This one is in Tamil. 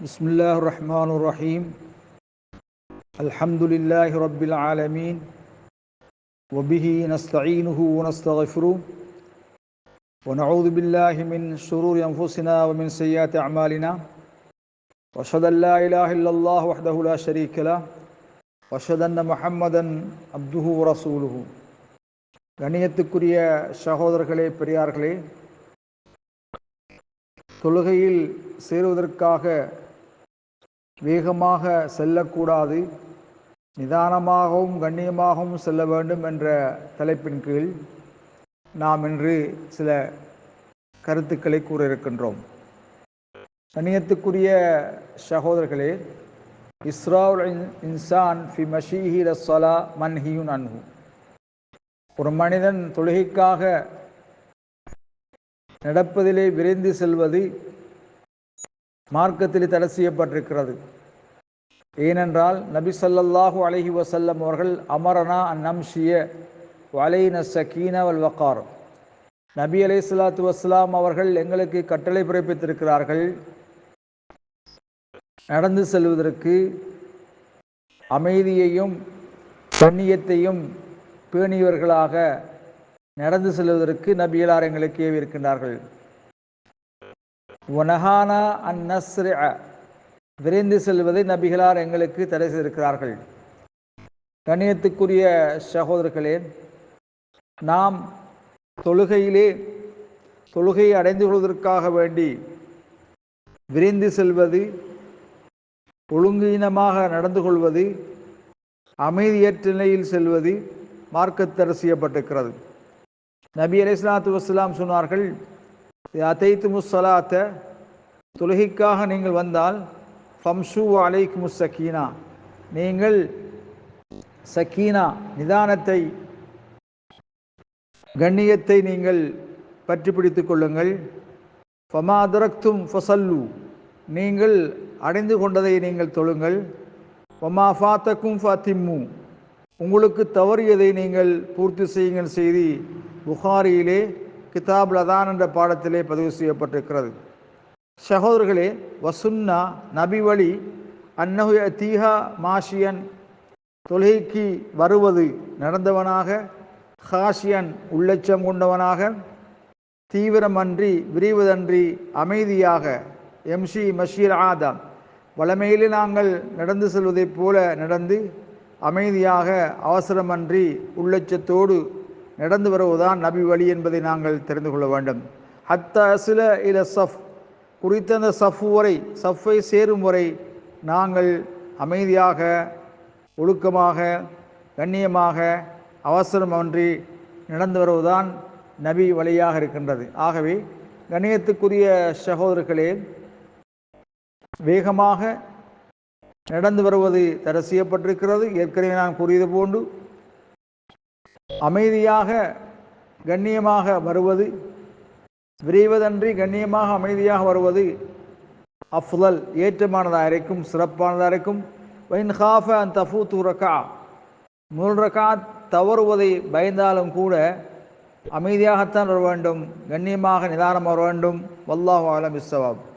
بسم الله الرحمن الرحيم الحمد لله رب العالمين وبه نستعينه ونستغفره ونعوذ بالله من شرور أنفسنا ومن سيئات أعمالنا وأشهد أن لا إله إلا الله وحده لا شريك له وأشهد أن محمدا عبده ورسوله கணியத்துக்குரிய சகோதரர்களே பெரியார்களே தொழுகையில் சேருவதற்காக வேகமாக செல்லக்கூடாது. நிதானமாகவும் கண்ணியமாகவும் செல்ல வேண்டும் என்ற தலைப்பின் கீழ் நாம் இன்று சில கருத்துக்களை கூற இருக்கின்றோம். கண்ணியத்துக்குரிய சகோதரர்களே இஸ்ராவுல் இன்சான் ஃபி மஷீஹி ரஸ்ஸலா மன்ஹியுன் அன்ஹு. ஒரு மனிதன் தொழுகைக்காக நடப்பதிலே விரைந்து செல்வது மார்க்கத்தில் தடை செய்யப்பட்டிருக்கிறது. ஏனென்றால் நபி ஸல்லல்லாஹு அலஹி வசல்லம் அவர்கள் அமரனா அந்நம்ஷிய வலைன சக்கீன வல் வக்கார். நபி அலை சலாத்து வஸ்லாம் அவர்கள் எங்களுக்கு கட்டளை பிறப்பித்திருக்கிறார்கள். நடந்து செல்வதற்கு அமைதியையும் கண்ணியத்தையும் பேணியவர்களாக நடந்து செல்வதற்கு நபியலார் எங்களுக்கு ஏவியிருக்கின்றார்கள். ஒனஹானா அன் நஸ்ரி விரைந்து செல்வதை நபிகளார் எங்களுக்கு தடை செய்திருக்கிறார்கள். கண்ணியத்துக்குரிய சகோதரர்களே நாம் தொழுகையிலே தொழுகையை அடைந்து கொள்வதற்காக வேண்டி விரைந்து செல்வது ஒழுங்கீனமாக நடந்து கொள்வது அமைதியற்ற நிலையில் செல்வது மார்க்கத்தரசியப்பட்டிருக்கிறது நபி அலிஸ்லாத்து வஸ்லாம் சொன்னார்கள் அத்தைத்து முஸ்ஸலாத்த தொழுகைக்காக நீங்கள் வந்தால் ஃபம்ஷு அலைக்கு முஸ்ஸக்கீனா நீங்கள் சக்கீனா நிதானத்தை கண்ணியத்தை நீங்கள் பற்றி பிடித்துக் கொள்ளுங்கள் ஃபமாதுரக்தும் ஃபசல்லு. நீங்கள் அடைந்து கொண்டதை நீங்கள் தொழுங்கள். ஃபமா ஃபாத்தக்கும் ஃபாத்திம்மு. உங்களுக்கு தவறியதை நீங்கள் பூர்த்தி செய்யுங்கள் செய்தி புகாரியிலே. கிதாப் லதான் என்ற பாடத்திலே பதிவு செய்யப்பட்டிருக்கிறது. சகோதரர்களே வசுன்னா நபி வழி அன்னகுய தீஹா மாஷியன் தொழுகைக்கு வருவது நடந்தவனாக ஹாஷியன் உள்ளச்சம் கொண்டவனாக தீவிரமன்றி விரிவதன்றி அமைதியாக எம்ஷி மஷீர் ஆதான் வளமையிலே நாங்கள் நடந்து செல்வதைப் போல நடந்து அமைதியாக அவசரமன்றி உள்ளச்சத்தோடு நடந்து வருவதுதான் நபி வழி என்பதை நாங்கள் தெரிந்து கொள்ள வேண்டும். ஹத்த அசில இல சஃப் குறித்த அந்த சஃப் வரை சஃப்பை சேரும் வரை நாங்கள் அமைதியாக ஒழுக்கமாக கண்ணியமாக அவசரமன்றி நடந்து வருவதுதான் நபி வழியாக இருக்கின்றது. ஆகவே கண்ணியத்துக்குரிய சகோதரர்களே வேகமாக நடந்து வருவது தடை செய்யப்பட்டிருக்கிறது. ஏற்கனவே நான் கூறியது போன்று அமைதியாக கண்ணியமாக வருவது விரைவதன்றி கண்ணியமாக அமைதியாக வருவது அஃப்லல் ஏற்றமானதாக இருக்கும் சிறப்பானதாக இருக்கும். வைன் ஹாஃப அன் தஃபூ துரக்கா முதல் தவறுவதை பயந்தாலும் கூட அமைதியாகத்தான் வர வேண்டும் கண்ணியமாக நிதானம் வர வேண்டும். வல்லாஹ் ஆலம் இஸ்ஸவாப்